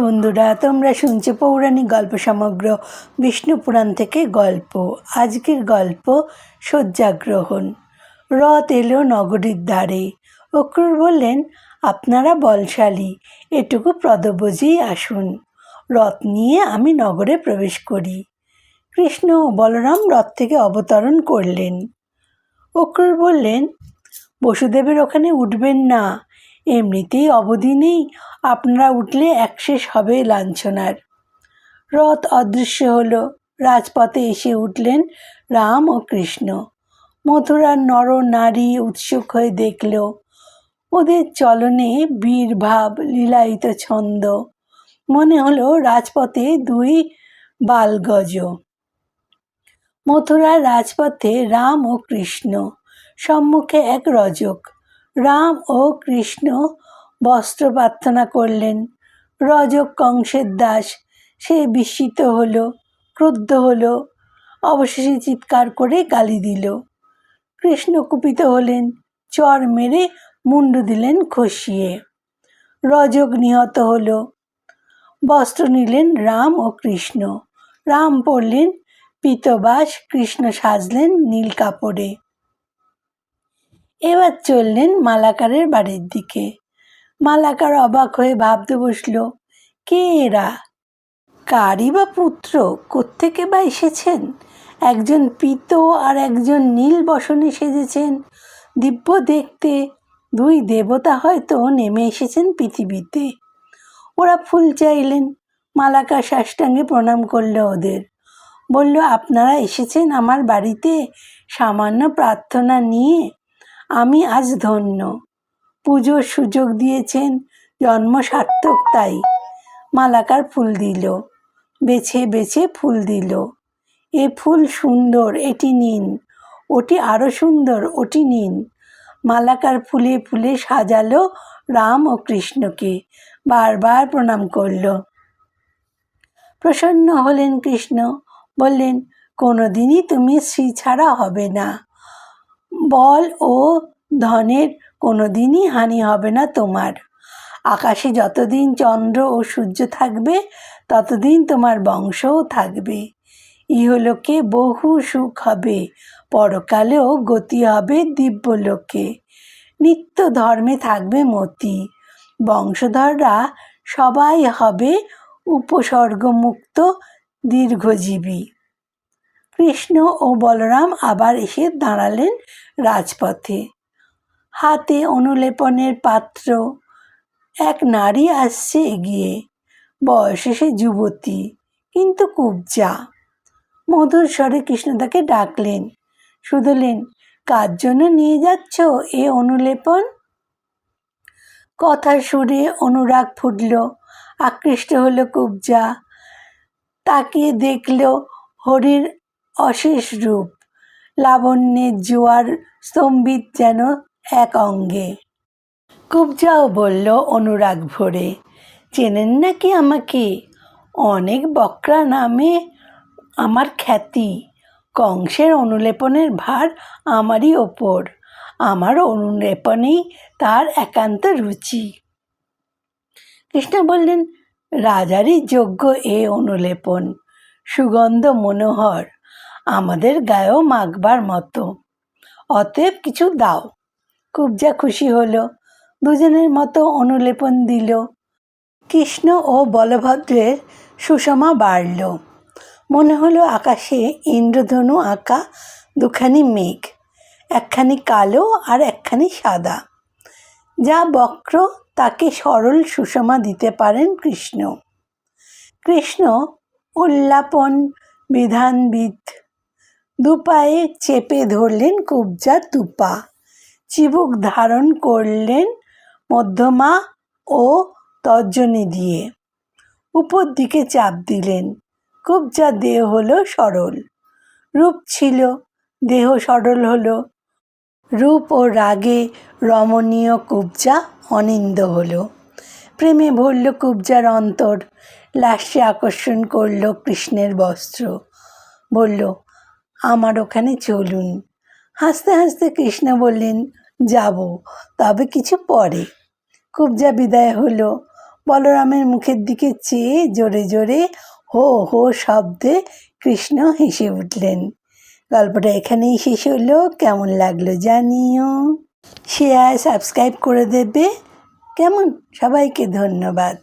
বন্ধুরা, তোমরা শুনছো পৌরাণিক গল্প সমগ্র বিষ্ণু পুরাণ থেকে গল্প। আজকের গল্প শয্যাগ্রহণ। রথ এলো নগরীর ধারে। অক্রুর বললেন, আপনারা বলশালী, এটুকু প্রদব্যজেই আসুন। রথ নিয়ে আমি নগরে প্রবেশ করি। কৃষ্ণ ও বলরাম রথ থেকে অবতরণ করলেন। অক্রুর বললেন, বসুদেবের ওখানে উঠবেন না এমনিতেই অবধি নেই, আপনারা উঠলে একশেষ হবে লাঞ্ছনার। রথ অদৃশ্য হল, রাজপথে এসে উঠলেন রাম ও কৃষ্ণ। মথুরার নর নারী উৎসুক হয়ে দেখল, ওদের চলনে বীরভাব লীলায়িত ছন্দ। মনে হলো রাজপথে দুই বালগজ। মথুরার রাজপথে রাম ও কৃষ্ণ, সম্মুখে এক রজক। রাম ও কৃষ্ণ বস্ত্র প্রার্থনা করলেন। রজক কংসের দাস, সে বিস্মিত হলো, ক্রুদ্ধ হলো, অবশেষে চিৎকার করে গালি দিল। কৃষ্ণ কুপিত হলেন, চর মেরে মুন্ডু দিলেন খসিয়ে। রজক নিহত হলো, বস্ত্র নিলেন রাম ও কৃষ্ণ। রাম পড়লেন, পিতবাস কৃষ্ণ সাজলেন নীল কাপড়ে। এবার চললেন মালাকারের বাড়ির দিকে। মালাকার অবাক হয়ে ভাবতে বসল, কে এরা? কারই বা পুত্র? কোত্থেকে বা এসেছেন? একজন পিত আর একজন নীল বসনে সেজেছেন। দিব্য দেখতে দুই দেবতা হয়তো নেমে এসেছেন পৃথিবীতে। ওরা ফুল চাইলেন। মালাকার সাষ্টাঙ্গে প্রণাম করল ওদের। বলল, আপনারা এসেছেন আমার বাড়িতে সামান্য প্রার্থনা নিয়ে? আমি আজ ধন্য। পুজোর সুযোগ দিয়েছেন জন্ম সার্থক তাই। মালাকার ফুল দিল, বেছে বেছে ফুল দিল। এ ফুল সুন্দর, এটি নিন, ওটি আরও সুন্দর, ওটি নিন। মালাকার ফুলে ফুলে সাজালো রাম ও কৃষ্ণকে, বারবার প্রণাম করল। প্রসন্ন হলেন কৃষ্ণ, বললেন, কোনোদিনই তুমি শ্রী ছাড়া হবে না। বল ও ধনের কোনো দিনই হানি হবে না তোমার। আকাশে যতদিন চন্দ্র ও সূর্য থাকবে, ততদিন তোমার বংশও থাকবে। ইহলোকে বহু সুখ হবে, পরকালেও গতি হবে দিব্যলোকে। নিত্য ধর্মে থাকবে মতি। বংশধররা সবাই হবে উপসর্গমুক্ত দীর্ঘজীবী। কৃষ্ণ ও বলরাম আবার এসে দাঁড়ালেন রাজপথে। হাতে অনুলেপনের পাত্র, এক নারী আসছে এগিয়ে। বয়সে সে যুবতী, কিন্তু কুবজা মধুর স্বরে কৃষ্ণ তাকে ডাকলেন, শুধলেন, কার জন্য নিয়ে যাচ্ছ এ অনুলেপন? কথার সুরে অনুরাগ ফুটল, আকৃষ্ট হলো কুবজা তাকিয়ে দেখল হরির অশেষ রূপ। লাবণ্যের জোয়ার স্তম্ভিত যেন এক অঙ্গে। কুবজাও বলল, অনুরাগ ভরে, চেনেন নাকি আমাকে? অনেক বকরা নামে আমার খ্যাতি। কংসের অনুলেপনের ভার আমারই ওপর। আমার অনুলেপনেই তার একান্ত রুচি। কৃষ্ণ বললেন, রাজারই যোগ্য এ অনুলেপন। সুগন্ধ মনোহর আমাদের গায়েও মাখবার মতো। অতএব কিছু দাও। কুবজা খুশি হলো। দুজনের মতো অনুলেপন দিল। কৃষ্ণ ও বলভদ্রের সুষমা বাড়ল। মনে হলো আকাশে ইন্দ্রধনু আঁকা দুখানি মেঘ, একখানি কালো আর একখানি সাদা। যা বক্র তাকে সরল সুষমা দিতে পারেন কৃষ্ণ। কৃষ্ণ উল্লাপন বিধানবিদ। দুপায়ে চেপে ধরলেন কুবজা দুপা চিবুক ধারণ করলেন মধ্যমা ও তর্জনী দিয়ে। উপর দিকে চাপ দিলেন। কুবজা দেহ হলো সরল। রূপ ছিল, দেহ সরল হলো। রূপ ও রাগে রমণীয় কুবজা অনিন্দ হলো। প্রেমে ভরল কুবজার অন্তর, লাশে আকর্ষণ করল কৃষ্ণের বস্ত্র। বলল আমার ওখানে চলুন। হাসতে হাসতে কৃষ্ণ বললেন, যাব, তবে কিছু পরে। কুবজা বিদায় হলো। বলরামের মুখের দিকে চেয়ে জোরে জোরে হো হো শব্দে কৃষ্ণ হেসে উঠলেন। গল্পটা এখানেই শেষ হলো। কেমন লাগল জানিও। শেয়ার সাবস্ক্রাইব করে দেবে। কেমন? সবাইকে ধন্যবাদ।